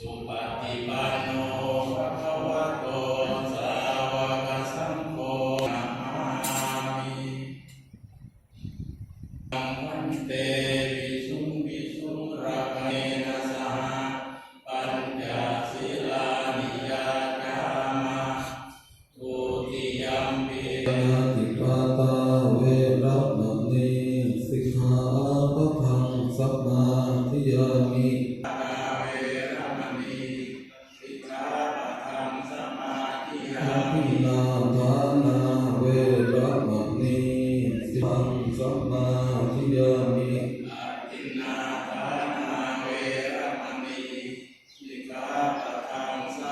สุปฏิมา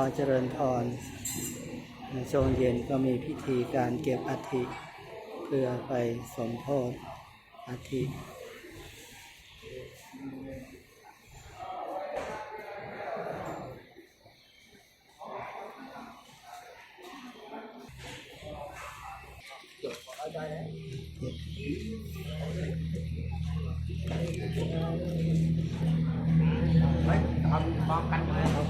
อเจริญพรในช่วงเย็นก็มีพิธีการเก็บอัฐิเพื่อไปสมโพธอัฐิทำพอมกันเลย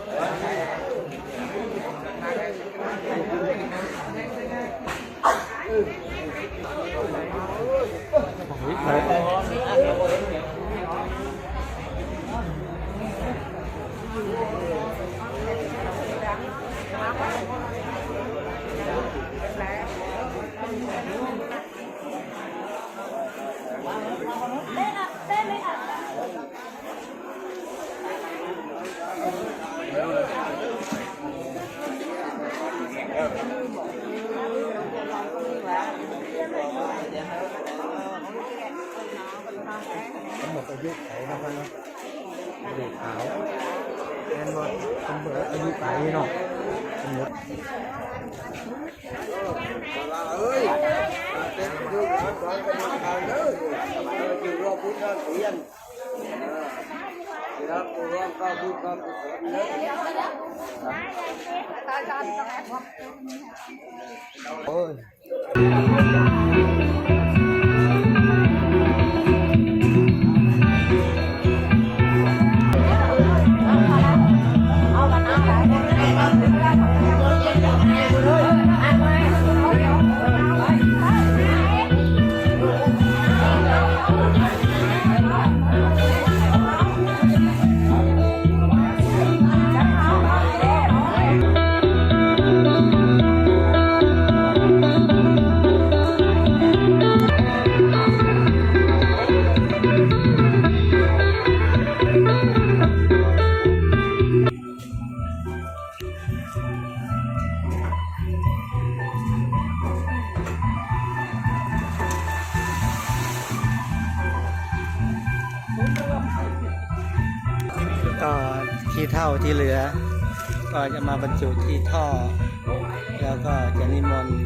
có một cái giúp đấy nó phải để áo em rồi không bữa cái giúp đấy nó ơi Hãy subscribe cho kênh Ghiền nữa các bạn không bỏ lỡ những video hấp dẫn โอ้ย ที่เท่าที่เหลือ ก็จะมาบรรจุที่ท่อ แล้วก็จะนิมนต์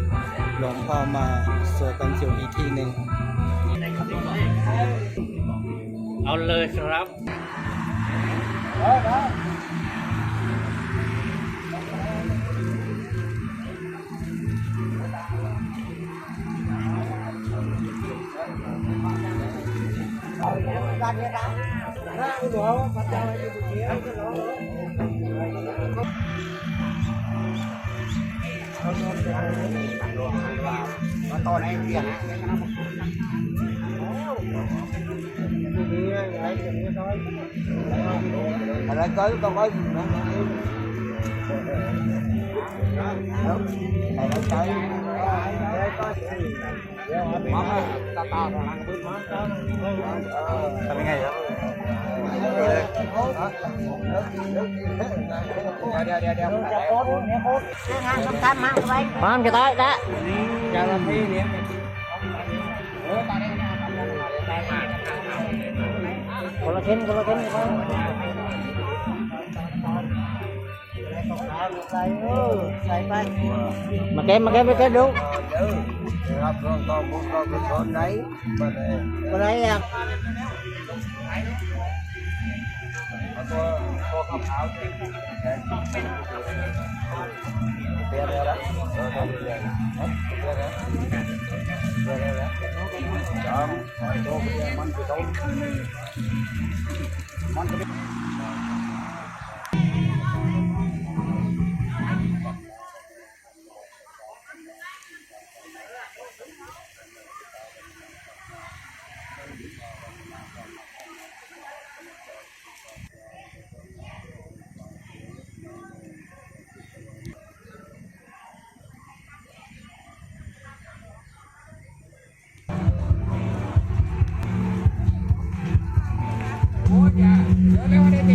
หลวงพ่อมาสวดบรรจุอีกทีหนึ่งเอาเลยครับการเวลา to này em biển á, cái nó một Thật ra tới con mới nó Thầy nó tới Mắm ta ta là ăn bước mắm Sao mấy ngày vậy? เดี๋ยวเดี๋ยวเดี๋ยโคตรเนี่ยโคตรห้างสำคัญมากไปมามจะต่อยละจาระพี่เนี่ยคนละเข็นคนละเข็น ใส่เออใส่ไปมาเข็มมาเข็มไปเข็มดูรับรอง con muốn con cái con đấy mà để อะไรอะ cô cô không áo chứ Bia đây đó. Rồi, rồi, bia đây. Hết, bia đây. Bia đây đó. Chọn, hỏi cô bia măng thì tốt. Măng thì Hãy subscribe cho kênh Ghiền Mì Gõ Để không bỏ lỡ Gracias.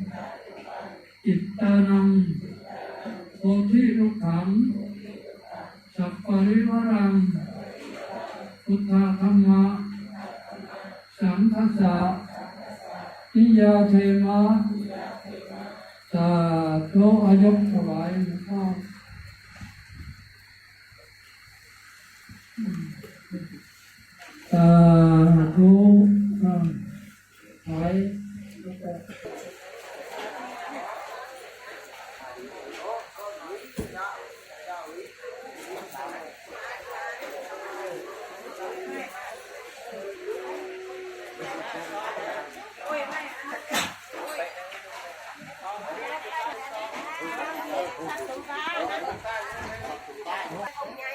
จิตตานังโพธิรุกขังสัพปริวรังพุทธาธรรมะสังคัสสะนิยาเทมะสาธุอายกถวายหลวงพ่อสา ได้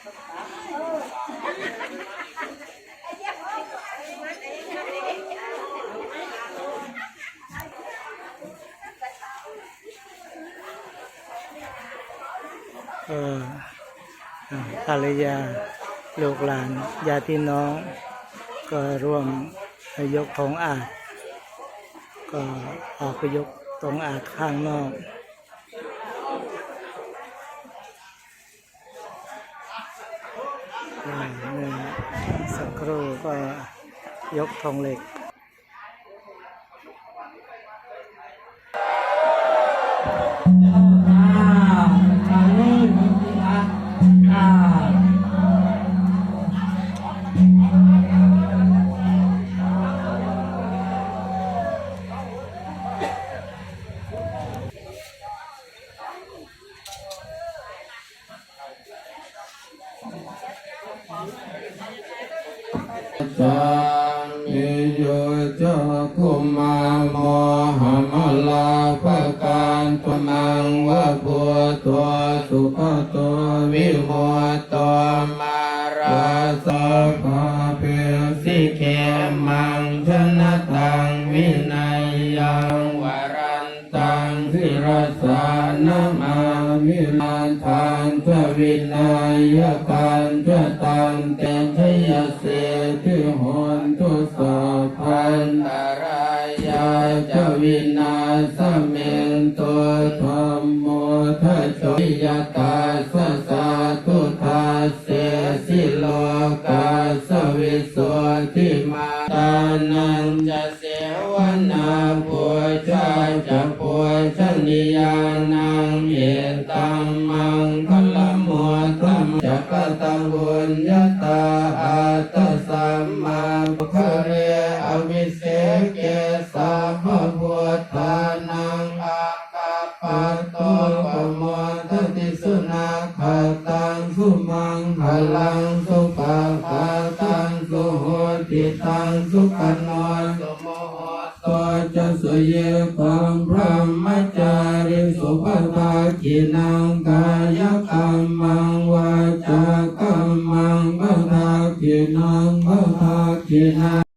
เอออาภรรยาลูกหลานญาติพี่น้อง ก็ร่วมยกของอาจ ก็ออกไปยกตรงอาจข้างนอก หนึ่งสักครู่ก็ยกทองเหล็กอ งมิโยจะคุมาโมหมลาภการตมังวะบัวตัวสุขตัววิโมตัวมาราสภาเปสิเขมังชนะตังวินัยยังวรันตังสิรสานามาวิลาทานเจวินัยการเจตังเตชยส วินาสเมนตัวธรรมโมทัจจยตาสสาทุทาเส มทติสุนาคาตังสุมังคลังสุปะปะตังสุโหติตังสุขโนสุโมโหตัวจะสุเยกังพระมจาริสุปตากินังกายกรรมังวาจากรรมังปตากินังปตากินัง